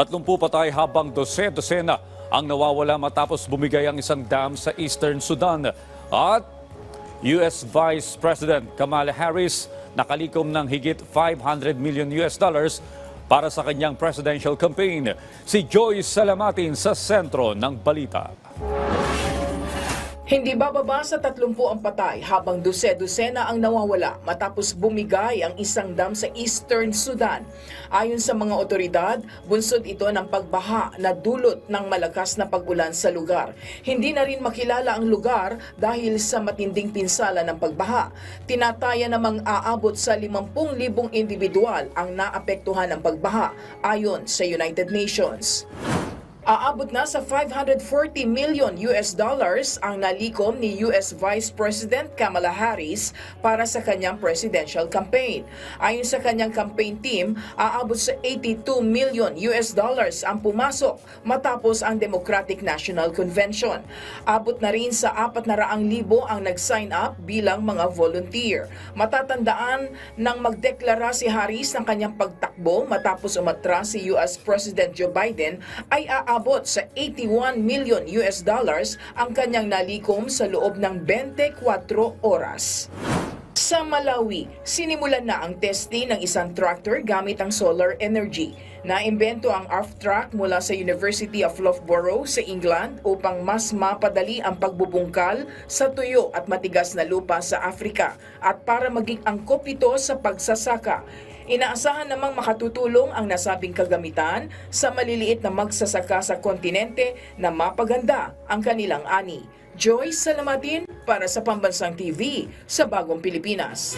Tatlumpu patay habang dose-dosena ang nawawala matapos bumigay ang isang dam sa Eastern Sudan. At US Vice President Kamala Harris nakalikom ng higit 500 million US dollars para sa kanyang presidential campaign. Si Joyce Salamatin sa sentro ng balita. Hindi bababa sa 30 ang patay habang dose-dosena ang nawawala matapos bumigay ang isang dam sa Eastern Sudan. Ayon sa mga otoridad, bunsod ito ng pagbaha na dulot ng malakas na pag-ulan sa lugar. Hindi na rin makilala ang lugar dahil sa matinding pinsala ng pagbaha. Tinataya namang aabot sa 50,000 individual ang naapektuhan ng pagbaha ayon sa United Nations. Aabot na sa 540 million US dollars ang nalikom ni US Vice President Kamala Harris para sa kanyang presidential campaign. Ayon sa kanyang campaign team, aabot sa 82 million US dollars ang pumasok matapos ang Democratic National Convention. Abot na rin sa 400,000 ang nag-sign up bilang mga volunteer. Matatandaan nang magdeklara si Harris ng kanyang pagtakbo matapos umatras si US President Joe Biden ay aabot sa 81 million US dollars ang kanyang nalikom sa loob ng 24 oras. Sa Malawi, sinimulan na ang testing ng isang tractor gamit ang solar energy. Naimbento ang ARF truck mula sa University of Loughborough sa England upang mas mapadali ang pagbubungkal sa tuyo at matigas na lupa sa Afrika at para maging angkop ito sa pagsasaka. Inaasahan namang makatutulong ang nasabing kagamitan sa maliliit na magsasaka sa kontinente na mapaganda ang kanilang ani. Joy Salamatin para sa Pambansang TV sa Bagong Pilipinas.